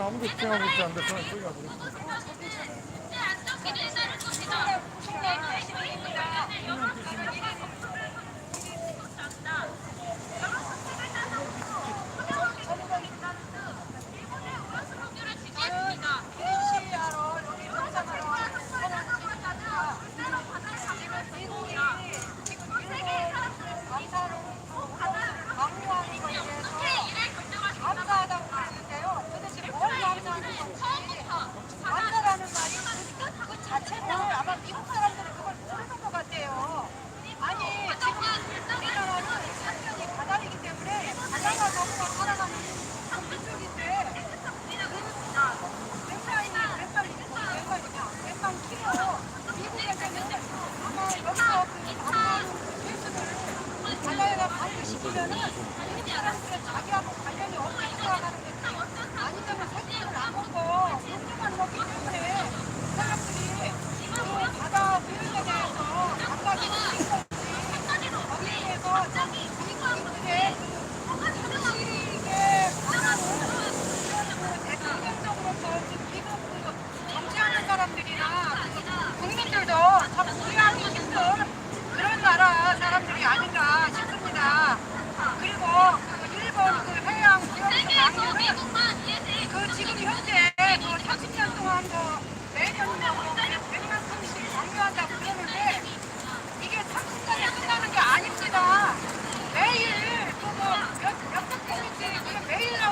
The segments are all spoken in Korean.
아무도 집중하고 있지 않는데 저는 소리가 들리고 그 지금 현재 뭐 30년 동안 매년이라고 매년 30일 강요한다고 그러는데 이게 30년이 끝나는 게 아닙니다. 매일 또뭐몇몇 번째 매일 나오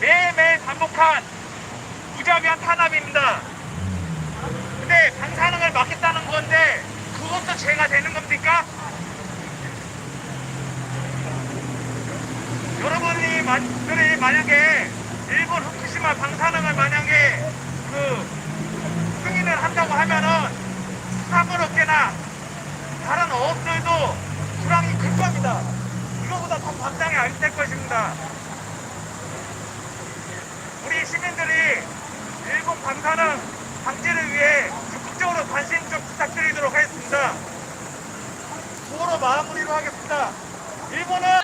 매일매일 반복한 무자비한 탄압입니다. 근데 방사능을 막겠다는 건데 그것도 죄가 되는 겁니까? 여러분이 만들이 만약에 일본 후쿠시마 방사능을 만약에 그 승인을 한다고 하면은 사물업계나 다른 어업들도 불황이 클 겁니다. 이거보다 더 박장이 안 될 것입니다. 우리 시민들이 일본 방사능 방지를 위해 적극적으로 관심 좀 부탁드리도록 하겠습니다. 수호로 마무리로 하겠습니다. 일본은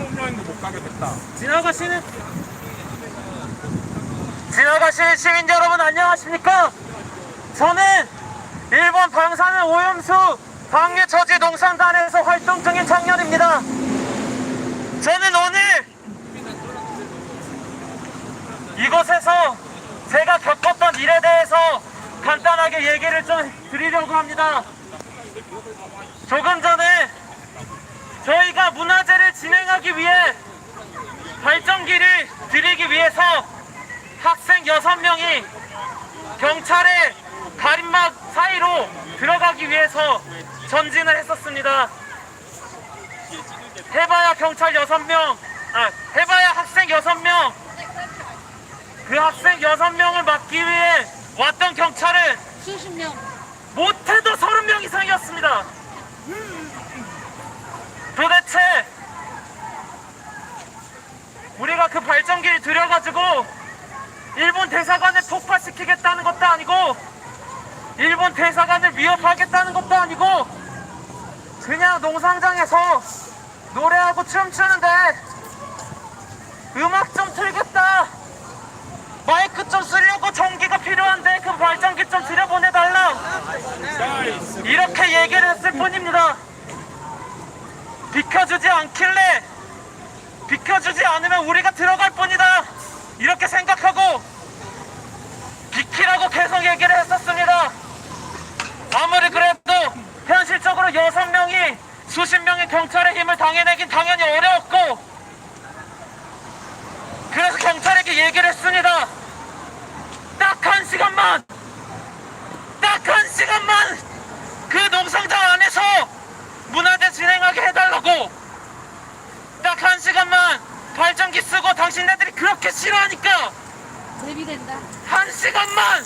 하와이 신혼여행도 못 가게 됐다. 지나가시는 지나가시는 시민 여러분 안녕하십니까? 저는 일본 방사능 오염수 방류 저지 농산단에서 활동 중인 청년입니다. 저는 오늘 이곳에서 제가 겪었던 일에 대해서 간단하게 얘기를 좀 드리려고 합니다. 조금 전에 저희가 문화제를 진행하기 위해 발전기를 드리기 위해서 학생 6명이 경찰의 가림막 사이로 들어가기 위해서 전진을 했었습니다. 해봐야 경찰 6명, 아, 해봐야 학생 6명, 그 학생 6명을 막기 위해 왔던 경찰은 수십 명. 못해도 30명 이상이었습니다. 도대체 우리가 그 발전기를 들여가지고 일본 대사관을 폭파시키겠다는 것도 아니고 일본 대사관을 위협하겠다는 것도 아니고 그냥 농상장에서 노래하고 춤추는데 음악 좀 틀겠다. 마이크 좀 쓰려고 전기가 필요한데 그 발전기 좀 들여보내달라. 이렇게 얘기를 했을 뿐입니다. 비켜주지 않길래 비켜주지 않으면 우리가 들어갈 뿐이다. 이렇게 생각하고 비키라고 계속 얘기를 했었습니다. 아무리 그래도 현실적으로 여섯 명이 수십 명의 경찰의 힘을 당해내긴 당연히 어려웠고 그래서 경찰에게 얘기를 했습니다. 딱 한 시간만! 딱 한 시간만! 그 농성장 안에서 문화제 진행하게 해달라고! 딱 한 시간만 발전기 쓰고 당신네들이 그렇게 싫어하니까 대비된다. 한 시간만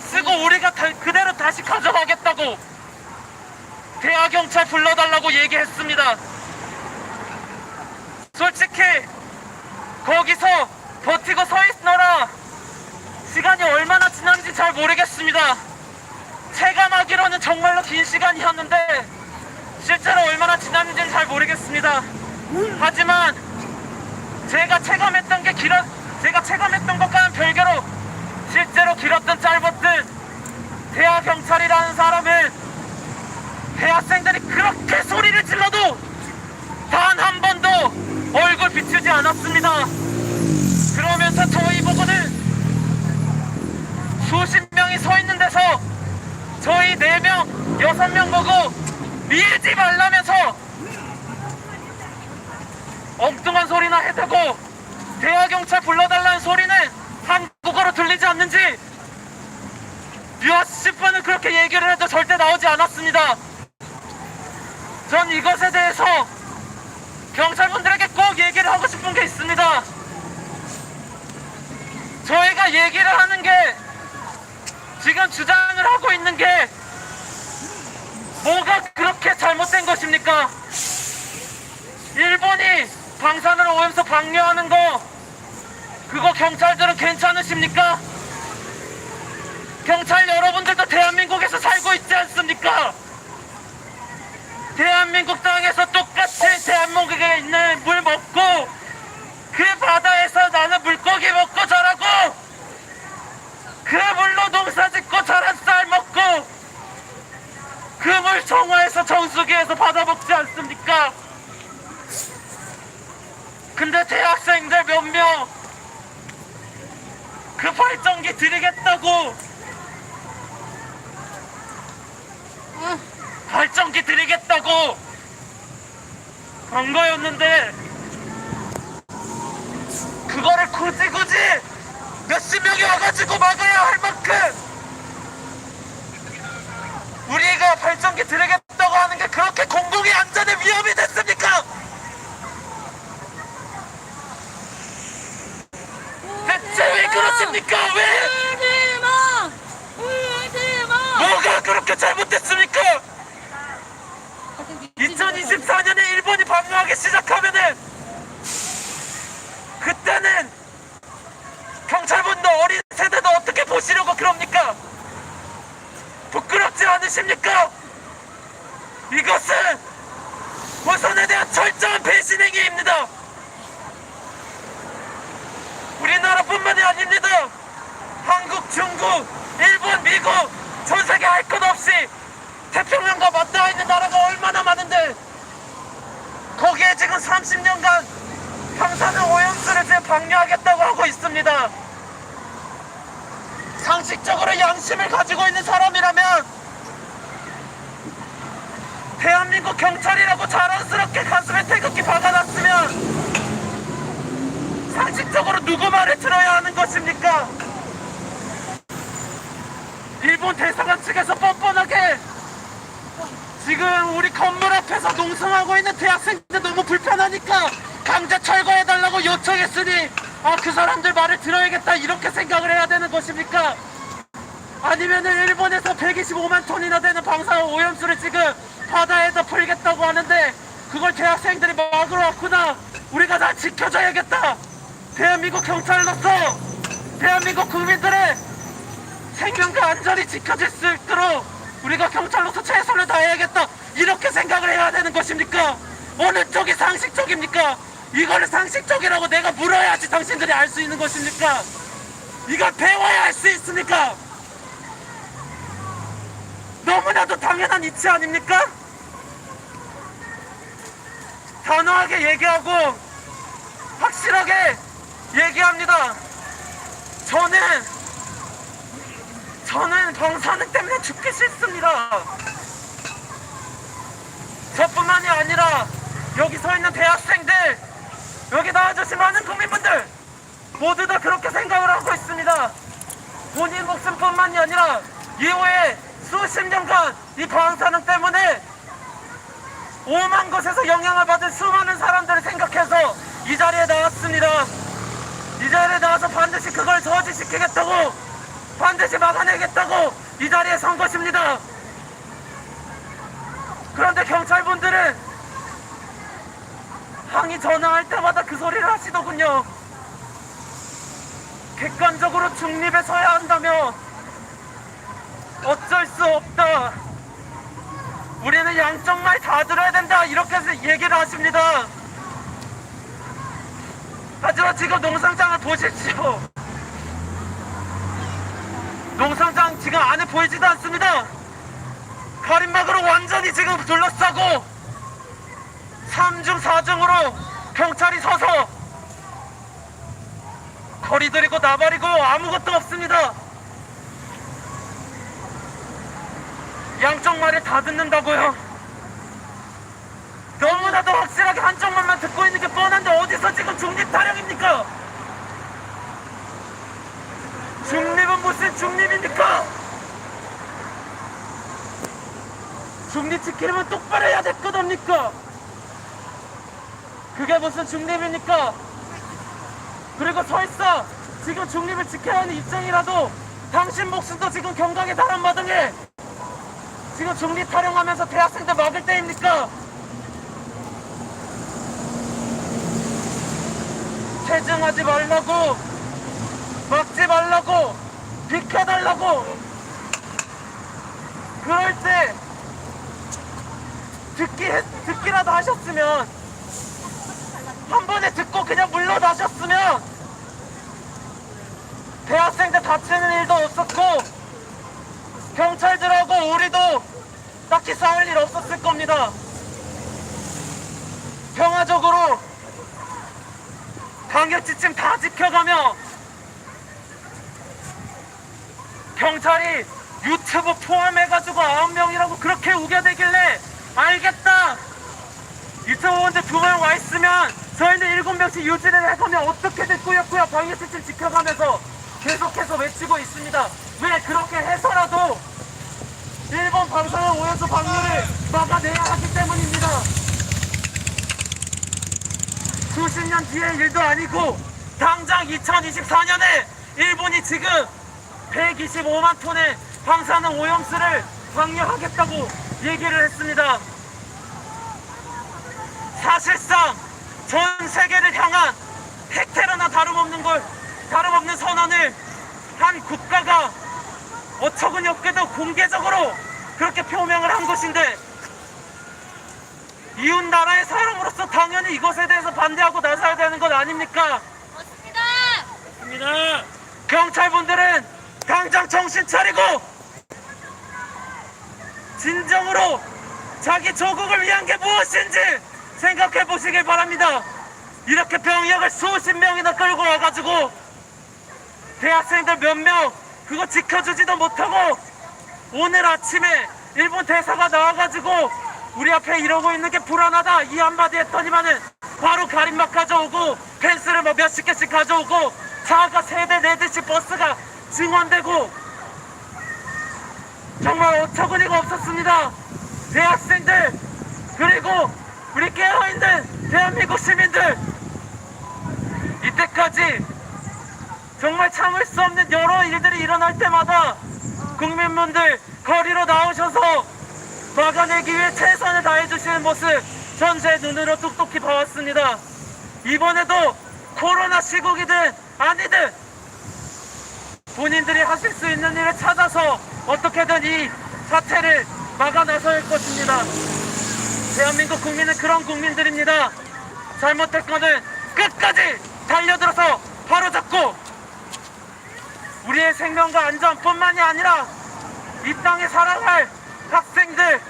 쓰고 우리가 다- 그대로 다시 가져가겠다고 대하 경찰 불러달라고 얘기했습니다. 솔직히 거기서 버티고 서 있느라 시간이 얼마나 지났는지 잘 모르겠습니다. 체감하기로는 정말로 긴 시간이었는데 실제로 얼마나 지났는지는 잘 모르겠습니다. 하지만 제가 체감했던 게 길어 제가 체감했던 것과는 별개로 실제로 길었든 짧았든 대학 경찰이라는 사람은 대학생들이 그렇게 소리를 질러도 단 한 번도 얼굴 비추지 않았습니다. 그러면서 저희 보고는 수십 명이 서 있는 데서 저희 네 명, 여섯 명 보고 밀지 말라면서 엉뚱한 소리나 해대고 대하 경찰 불러달라는 소리는 한국어로 들리지 않는지 몇십 번을 그렇게 얘기를 해도 절대 나오지 않았습니다. 전 이것에 대해서 경찰분들에게 꼭 얘기를 하고 싶은 게 있습니다. 저희가 얘기를 하는 게 지금 주장을 하고 있는 게 뭐가 그렇게 잘못된 것입니까? 일본이 방사능 오염수 방류하는 거 그거 경찰들은 괜찮으십니까? 경찰 여러분들도 대한민국에서 살고 있지 않습니까? 대한민국 땅에서 똑같이 대한민국에 있는 물 먹고 그 바다에서 나는 물고기 먹고 자라고 그 물로 농사 짓고 자란 쌀 먹고 그 물 정화해서 정수기에서 받아 먹지 않습니까? 근데 대학생들 몇 명 그 발전기 드리겠다고. 발전기 드리겠다고. 한 거였는데 그거를 굳이 굳이 몇십 명이 와가지고 막아야 할 만큼 우리가 발전기 드리겠다고 하는 게 그렇게 공공의 안전에 위험이 됐습니까? 대체 왜 그러십니까? 왜? 울지마! 울지마! 뭐가 그렇게 잘못됐습니까? 2024년에 일본이 방류하기 시작하면은 그때는 경찰분도 어린 세대도 어떻게 보시려고 그럽니까? 부끄럽지 않으십니까? 이것은 조선에 대한 철저한 배신 뿐만이 아닙니다. 한국, 중국, 일본, 미국 전 세계 할 것 없이 태평양과 맞닿아 있는 나라가 많은데 거기에 지금 30년간 방사능 오염수를 지금 방류하겠다고 하고 있습니다. 상식적으로 양심을 가지고 있는 사람이라면 대한민국 경찰이라고 자랑스럽게 가슴에 태극기 박아놨으면 상식적으로 누구 말을 들어야 하는 것입니까? 일본 대사관 측에서 뻔뻔하게 지금 우리 건물 앞에서 농성하고 있는 대학생들 너무 불편하니까 강제 철거해달라고 요청했으니 아 그 사람들 말을 들어야겠다 이렇게 생각을 해야 되는 것입니까? 아니면은 일본에서 125만 톤이나 되는 방사능 오염수를 지금 바다에다 풀겠다고 하는데 그걸 대학생들이 막으러 왔구나 우리가 다 지켜줘야겠다 대한민국 경찰로서 대한민국 국민들의 생명과 안전이 지켜질 수 있도록 우리가 경찰로서 최선을 다해야겠다 이렇게 생각을 해야 되는 것입니까? 어느 쪽이 상식적입니까? 이거를 상식적이라고 내가 물어야지 당신들이 알 수 있는 것입니까? 이걸 배워야 할수 있습니까? 너무나도 당연한 이치 아닙니까? 단호하게 얘기하고 확실하게 얘기합니다. 저는 저는 방사능 때문에 죽기 싫습니다. 저뿐만이 아니라 여기 서 있는 대학생들, 여기 나와주신 많은 국민분들 모두 다 그렇게 생각을 하고 있습니다. 본인 목숨뿐만이 아니라 이후에 수십 년간 이 방사능 때문에 오만 곳에서 영향을 받은 수많은 사람들을 생각해서 이 자리에 나왔습니다. 이 자리에 나와서 반드시 그걸 저지시키겠다고 반드시 막아내겠다고 이 자리에 선 것입니다. 그런데 경찰분들은 항의 전화할 때마다 그 소리를 하시더군요. 객관적으로 중립에 서야 한다며 어쩔 수 없다. 우리는 양쪽 말 다 들어야 된다. 이렇게 해서 얘기를 하십니다. 하지만 지금 농성장을 보십시오. 농성장 지금 안에 보이지도 않습니다. 가림막으로 완전히 지금 둘러싸고 3중 4중으로 경찰이 서서 거리들이고 나발이고 아무것도 없습니다. 양쪽 말을 다 듣는다고요? 너무나도 확실하게 한쪽 말만 듣고 있는 게 뻔한데 어디서 지금 중립 타령입니까? 중립은 무슨 중립입니까? 중립 지키려면 똑바로 해야 될 것 아닙니까? 그게 무슨 중립입니까? 그리고 설사 지금 중립을 지켜야 하는 입장이라도 당신 목숨도 지금 경각에 달한 마당에 지금 중립 타령하면서 대학생들 막을 때입니까? 퇴증하지 말라고 막지 말라고 그럴 때 듣기, 하셨으면 한 번에 듣고 그냥 물러나셨으면 대학생들 다치는 일도 없었고 경찰들하고 우리도 딱히 싸울 일 없었을 겁니다. 평화적으로 방역지침 다 지켜가며 경찰이 유튜브 포함해가지고 9명이라고 그렇게 우겨대길래 알겠다 유튜브 먼저 두명 와 있으면 저희는 7명씩 유지를 해가면 어떻게든 꾸역꾸역 방역지침 지켜가면서 계속해서 외치고 있습니다 왜 그렇게 해서라도 일본 방사능 오염수 방류를 막아내야 하기 때문입니다 수십 년 뒤의 일도 아니고 당장 2024년에 일본이 지금 125만 톤의 방사능 오염수를 방류하겠다고 얘기를 했습니다. 사실상 전 세계를 향한 획테러나 다름없는 걸 다름없는 선언을 한 국가가 어처구니 없게도 공개적으로 그렇게 표명을 한 것인데 이웃 나라의 사람으로서 당연히 이것에 대해서 반대하고 나서야 되는 것 아닙니까? 맞습니다. 경찰분들은 당장 정신 차리고 진정으로 자기 조국을 위한 게 무엇인지 생각해 보시길 바랍니다. 이렇게 병력을 수십 명이나 끌고 와가지고 대학생들 몇 명 그거 지켜주지도 못하고 오늘 아침에 일본 대사가 나와가지고 우리 앞에 이러고 있는 게 불안하다 이 한마디 했더니만은 바로 가림막 가져오고 펜스를 뭐 몇십 개씩 가져오고 차가 세대 네 대씩 버스가 증원되고 정말 어처구니가 없었습니다 대학생들 그리고 우리 깨어 있는 대한민국 시민들 이때까지 정말 참을 수 없는 여러 일들이 일어날 때마다 국민분들 거리로 나오셔서 막아내기 위해 최선을 다해주시는 모습 전 제 눈으로 똑똑히 봐왔습니다. 이번에도 코로나 시국이든 아니든 본인들이 하실 수 있는 일을 찾아서 어떻게든 이 사태를 막아 나설 것입니다. 대한민국 국민은 그런 국민들입니다. 잘못될 거는 끝까지 달려들어서 바로잡고 우리의 생명과 안전뿐만이 아니라 이 땅에 살아갈 학생들,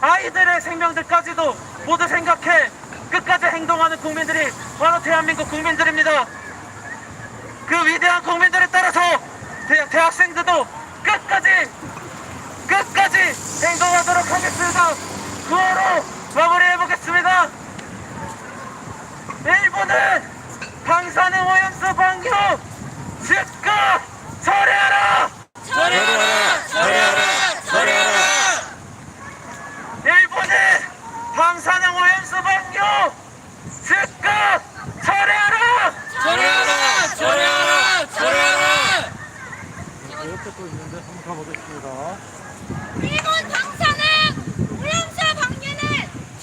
아이들의 생명들까지도 모두 생각해 끝까지 행동하는 국민들이 바로 대한민국 국민들입니다. 그 위대한 국민들에 따라서 대, 대학생들도 끝까지 끝까지 행동하도록 하겠습니다. 구호로 마무리해보겠습니다. 일본은 방사능 오염수 방류 즉각 철회하라! 철회하라 철회하라 철회하라 일본은 방사능 오염수 방류 즉각 철회하라! 철회하라 철회하라 철회하라 옆에 또 있는데 한번 가보겠습니다.